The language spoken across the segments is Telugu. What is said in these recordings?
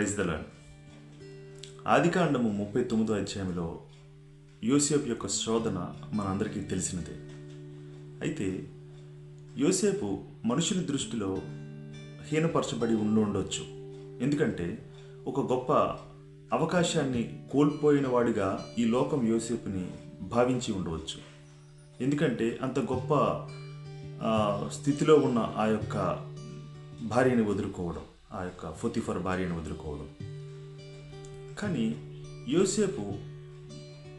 ప్రైజ్ దలాన్ ఆదికాండము ముప్పై తొమ్మిదో అధ్యాయంలో యోసేపు యొక్క శోధన మనందరికీ తెలిసినదే. అయితే యోసేపు మనుషుల దృష్టిలో హీనపరచబడి ఉండి ఉండొచ్చు. ఎందుకంటే ఒక గొప్ప అవకాశాన్ని కోల్పోయిన వాడిగా ఈ లోకం యోసేపుని భావించి ఉండవచ్చు. ఎందుకంటే అంత గొప్ప స్థితిలో ఉన్న ఆ యొక్క భార్యని వదులుకోవడం. ఆ యొక్క ఫొతిఫర్ భార్యను వదులుకోవడం. కానీ యోసేపు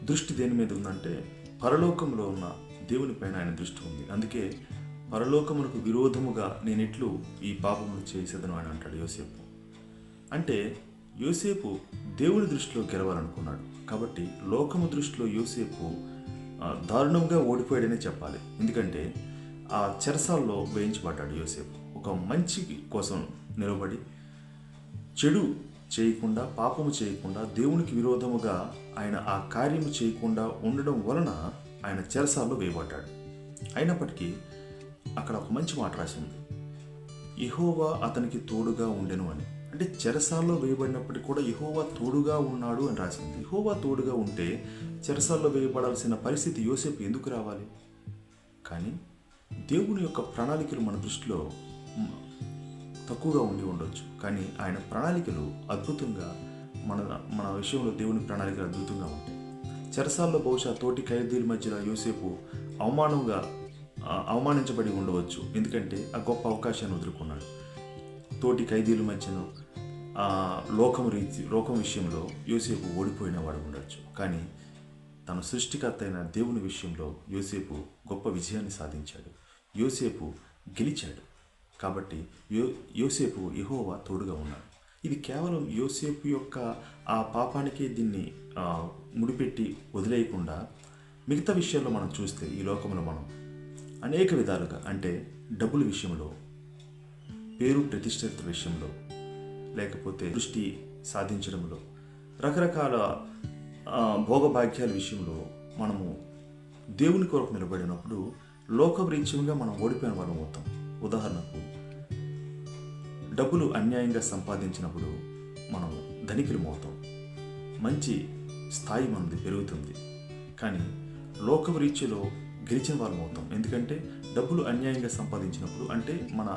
దృష్టి దేని మీద ఉందంటే పరలోకంలో ఉన్న దేవుని పైన ఆయన దృష్టి ఉంది. అందుకే పరలోకమునకు విరోధముగా నేను ఇట్లు ఈ పాపమును చేసేదను అని అంటాడు యోసేపు. అంటే యోసేపు దేవుని దృష్టిలో గెలవాలనుకున్నాడు. కాబట్టి లోకము దృష్టిలో యోసేపు దారుణంగా ఓడిపోయాడనే చెప్పాలి. ఎందుకంటే ఆ చెరసాల్లో వేయించబడ్డాడు యోసేపు. ఒక మంచి కోసం నిలబడి చెడు చేయకుండా పాపము చేయకుండా దేవునికి విరోధముగా ఆయన ఆ కార్యము చేయకుండా ఉండడం వలన ఆయన చెరసాల్లో వేయబడ్డాడు. అయినప్పటికీ అక్కడ ఒక మంచి మాట రాసి ఉంది అతనికి తోడుగా ఉండెను అని. అంటే చెరసాల్లో వేయబడినప్పటికీ కూడా ఇహోవా తోడుగా ఉన్నాడు అని రాసింది. ఇహోవా తోడుగా ఉంటే చెరసాల్లో వేయబడాల్సిన పరిస్థితి యోసేపు ఎందుకు రావాలి? కానీ దేవుని యొక్క ప్రణాళికలు మన దృష్టిలో తక్కువగా ఉండి ఉండొచ్చు. కానీ ఆయన ప్రణాళికలు అద్భుతంగా మన మన విషయంలో దేవుని ప్రణాళికలు అద్భుతంగా ఉంటాయి. చెరసాల్లో బహుశా తోటి ఖైదీల మధ్యలో యూసేపు అవమానంగా అవమానించబడి ఉండవచ్చు. ఎందుకంటే ఆ గొప్ప అవకాశాన్ని వదులుకున్నాడు. తోటి ఖైదీల మధ్యన లోకం రీతి లోకం విషయంలో యోసేపు ఓడిపోయిన వాడు ఉండొచ్చు. కానీ తన సృష్టికర్త అయిన దేవుని విషయంలో యోసేపు గొప్ప విజయాన్ని సాధించాడు. యోసేపు గెలిచాడు. కాబట్టి యో యోసేపు యహోవా తోడుగా ఉన్నాడు. ఇది కేవలం యోసేపు యొక్క ఆ పాపానికి దీన్ని ముడిపెట్టి వదిలేయకుండా మిగతా విషయాల్లో మనం చూస్తే ఈ లోకంలో మనం అనేక విధాలుగా అంటే డబ్బుల విషయంలో పేరు ప్రతిష్ఠిత విషయంలో లేకపోతే దృష్టి సాధించడంలో రకరకాల భోగభాగ్యాల విషయంలో మనము దేవుని కొరకు నిలబడినప్పుడు లోకరీత్యంగా మనం ఓడిపోయిన వారం అవుతాం. ఉదాహరణకు డబ్బులు అన్యాయంగా సంపాదించినప్పుడు మనం ధనికులు అవుతాం మంచి స్థాయి మనది పెరుగుతుంది. కానీ లోకరీత్యలో గెలిచిన వాళ్ళం అవుతాం ఎందుకంటే డబ్బులు అన్యాయంగా సంపాదించినప్పుడు అంటే మన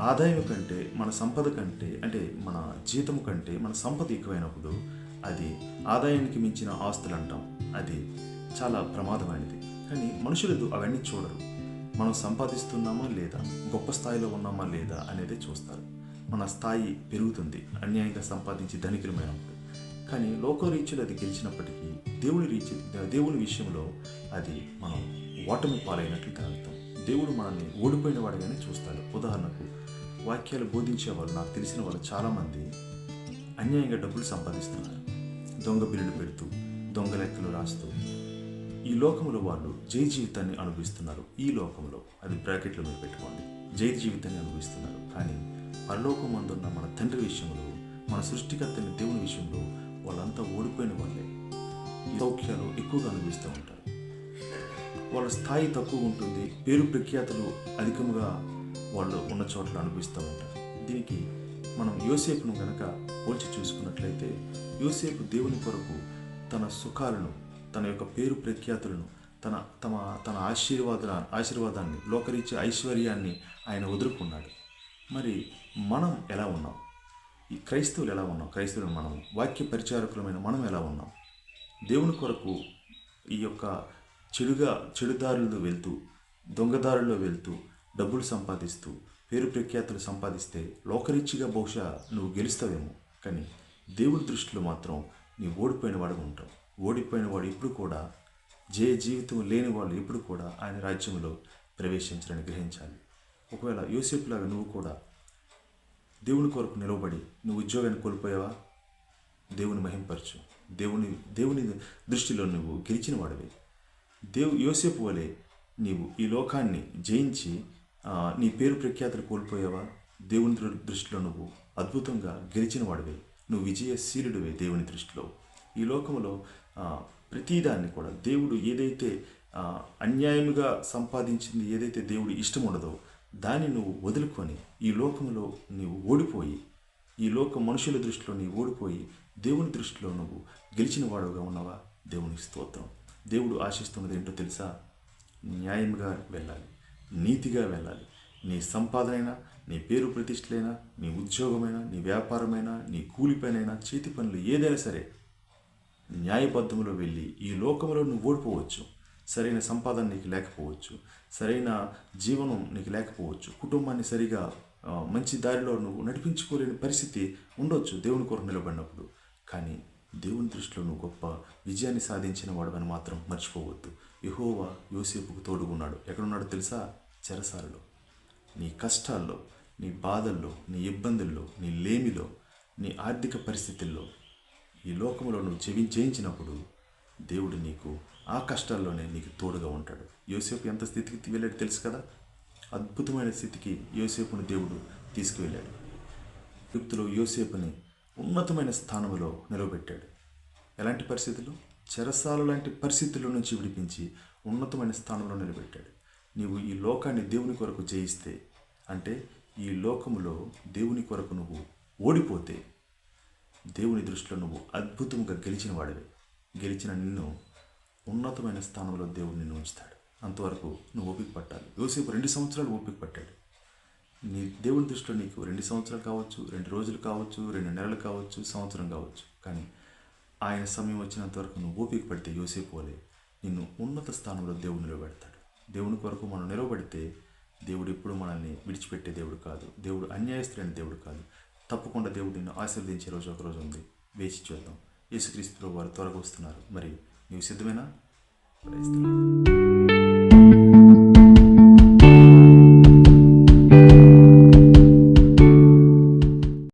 ఆదాయం కంటే మన సంపద కంటే అంటే మన జీతము కంటే మన సంపద ఎక్కువైనప్పుడు అది ఆదాయానికి మించిన ఆస్తులు అంటాం. అది చాలా ప్రమాదమైనది. కానీ మనుషులు అవన్నీ చూడరు. మనం సంపాదిస్తున్నామా లేదా? గొప్ప స్థాయిలో ఉన్నామా లేదా అనేది చూస్తారు. మన స్థాయి పెరుగుతుంది. అన్యాయంగా సంపాదించి ధనికులమైనప్పుడు కానీ లోక రీచ్లో అది గెలిచినప్పటికీ దేవుని రీచ్ దేవుని విషయంలో అది మనం ఓటమి పాలైనట్లు కలుగుతాం దేవుడు మనల్ని ఓడిపోయిన వాడిగానే చూస్తాడు. ఉదాహరణకు వాక్యాలు బోధించే వాళ్ళు నాకు తెలిసిన వాళ్ళు చాలామంది అన్యాయంగా డబ్బులు సంపాదిస్తున్నారు. దొంగ బిల్లులు పెడుతూ దొంగ లెక్కలు రాస్తూ ఈ లోకంలో వాళ్ళు జై జీవితాన్ని అనుభవిస్తున్నారు. ఈ లోకంలో అది బ్రాకెట్లో మీరు పెట్టుకోండి. జై జీవితాన్ని అనుభవిస్తున్నారు. కానీ పరలోకం అందున్న మన తండ్రి విషయంలో మన సృష్టికర్తని దేవుని విషయంలో వాళ్ళంతా ఓడిపోయిన వాళ్ళే. సౌఖ్యాలు ఎక్కువగా అనుభవిస్తూ ఉంటారు. వాళ్ళ స్థాయి తక్కువ ఉంటుంది. పేరు ప్రఖ్యాతులు అధికంగా వాళ్ళు ఉన్న చోట్ల అనిపిస్తూ ఉంటారు. దీనికి మనం యోసేపును కనుక పోల్చి చూసుకున్నట్లయితే యోసేపు దేవుని కొరకు తన సుఖాలను తన యొక్క పేరు ప్రఖ్యాతులను తన తమ తన ఆశీర్వాద ఆశీర్వాదాన్ని లోకరీత్య ఐశ్వర్యాన్ని ఆయన వదులుకున్నాడు. మరి మనం ఎలా ఉన్నాం? ఈ క్రైస్తవులు ఎలా ఉన్నాం? క్రైస్తవులు మనం వాక్య పరిచారకులమైన మనం ఎలా ఉన్నాం? దేవుని కొరకు ఈ యొక్క చెడుగా చెడుదారులు వెళ్తూ దొంగదారుల్లో వెళ్తూ డబ్బులు సంపాదిస్తూ పేరు ప్రఖ్యాతులు సంపాదిస్తే లోకరీచిగా బహుశా నువ్వు గెలుస్తావేమో. కానీ దేవుడి దృష్టిలో మాత్రం నీ ఓడిపోయిన వాడుగా ఉంటావు. ఓడిపోయిన వాడు ఇప్పుడు కూడా జయ జీవితం లేని వాళ్ళు ఇప్పుడు కూడా ఆయన రాజ్యంలో ప్రవేశించాలని గ్రహించాలి. ఒకవేళ యోసేపులాగా నువ్వు కూడా దేవుని కొరకు నిలవబడి నువ్వు ఉద్యోగాన్ని కోల్పోయావా? దేవుని మహింపరచు. దేవుని దేవుని దృష్టిలో నువ్వు గెలిచిన వాడివి దేవు యోసేపు వలె నీవు ఈ లోకాన్ని జయించి నీ పేరు ప్రఖ్యాతులు కోల్పోయావా? దేవుని దృష్టిలో నువ్వు అద్భుతంగా గెలిచిన వాడివే నువ్వు విజయశీలుడివే దేవుని దృష్టిలో. ఈ లోకంలో ప్రతిదాన్ని కూడా దేవుడు ఏదైతే అన్యాయముగా సంపాదించింది ఏదైతే దేవుడు ఇష్టం ఉండదో దాన్ని నువ్వు వదులుకొని ఈ లోకంలో నీవు ఓడిపోయి ఈ లోక మనుషుల దృష్టిలో నీవు ఓడిపోయి దేవుని దృష్టిలో నువ్వు గెలిచిన వాడుగా ఉన్నావా? దేవునికి స్తోత్రం. దేవుడు ఆశిస్తున్నది ఏంటో తెలుసా? న్యాయంగా వెళ్ళాలి నీతిగా వెళ్ళాలి. నీ సంపాదనైనా నీ పేరు ప్రతిష్టలైనా నీ ఉద్యోగమైనా నీ వ్యాపారమైనా నీ కూలిపైనైనా చేతి పనులు ఏదైనా సరే న్యాయబద్ధంలో వెళ్ళి ఈ లోకంలో నువ్వు ఓడిపోవచ్చు. సరైన సంపాదన నీకు లేకపోవచ్చు. సరైన జీవనం నీకు లేకపోవచ్చు. కుటుంబాన్ని సరిగా మంచి దారిలో నువ్వు నడిపించుకోలేని పరిస్థితి ఉండొచ్చు దేవుని కొరకు నిలబడినప్పుడు. కానీ దేవుని దృష్టిలో నువ్వు గొప్ప విజయాన్ని సాధించిన వాడవని మాత్రం మర్చిపోవద్దు. యహోవా యోసేపుకు తోడుగున్నాడు. ఎక్కడున్నాడో తెలుసా? చెరసాలలో. నీ కష్టాల్లో నీ బాధల్లో నీ ఇబ్బందుల్లో నీ లేమిలో నీ ఆర్థిక పరిస్థితుల్లో ఈ లోకంలో నువ్వు చెవి చేయించినప్పుడు దేవుడు నీకు ఆ కష్టాల్లోనే నీకు తోడుగా ఉంటాడు. యోసేపు ఎంత స్థితికి వెళ్ళాడు తెలుసు కదా? అద్భుతమైన స్థితికి యోసేపుని దేవుడు తీసుకువెళ్ళాడు. గుప్తులో యోసేపుని ఉన్నతమైన స్థానంలో నిలబెట్టాడు ఎలాంటి పరిస్థితులు? చెరసాల లాంటి పరిస్థితుల నుంచి విడిపించి ఉన్నతమైన స్థానంలో నిలబెట్టాడు. నీవు ఈ లోకాన్ని దేవుని కొరకు జయిస్తే అంటే ఈ లోకములో దేవుని కొరకు నువ్వు ఓడిపోతే దేవుని దృష్టిలో నువ్వు అద్భుతంగా గెలిచిన వాడివి. గెలిచిన నిన్ను ఉన్నతమైన స్థానంలో దేవుడు నిన్ను ఉంచుతాడు. అంతవరకు నువ్వు ఓపిక పట్టాలి. యోసేపు రెండు సంవత్సరాలు ఓపిక పట్టాడు. నీ దేవుని దృష్టిలో నీకు రెండు సంవత్సరాలు కావచ్చు రెండు రోజులు కావచ్చు రెండు నెలలు కావచ్చు సంవత్సరం కావచ్చు. కానీ ఆయన సమయం వచ్చినంత వరకు నువ్వు ఓపిక పడితే యోసేపు వలె నిన్ను ఉన్నత స్థానంలో దేవుడు నిలబెడతాడు. దేవుని కొరకు మనం నిలబడితే దేవుడు ఎప్పుడు మనల్ని విడిచిపెట్టే దేవుడు కాదు. దేవుడు అన్యాయస్తులైన దేవుడు కాదు. తప్పకుండా దేవుడు నిన్ను ఆశీర్వదించే రోజు ఒకరోజు ఉంది. వేచి చూద్దాం. యేసుక్రీస్తులో వారు త్వరగా వస్తున్నారు. మరి నీవు సిద్ధమేనా?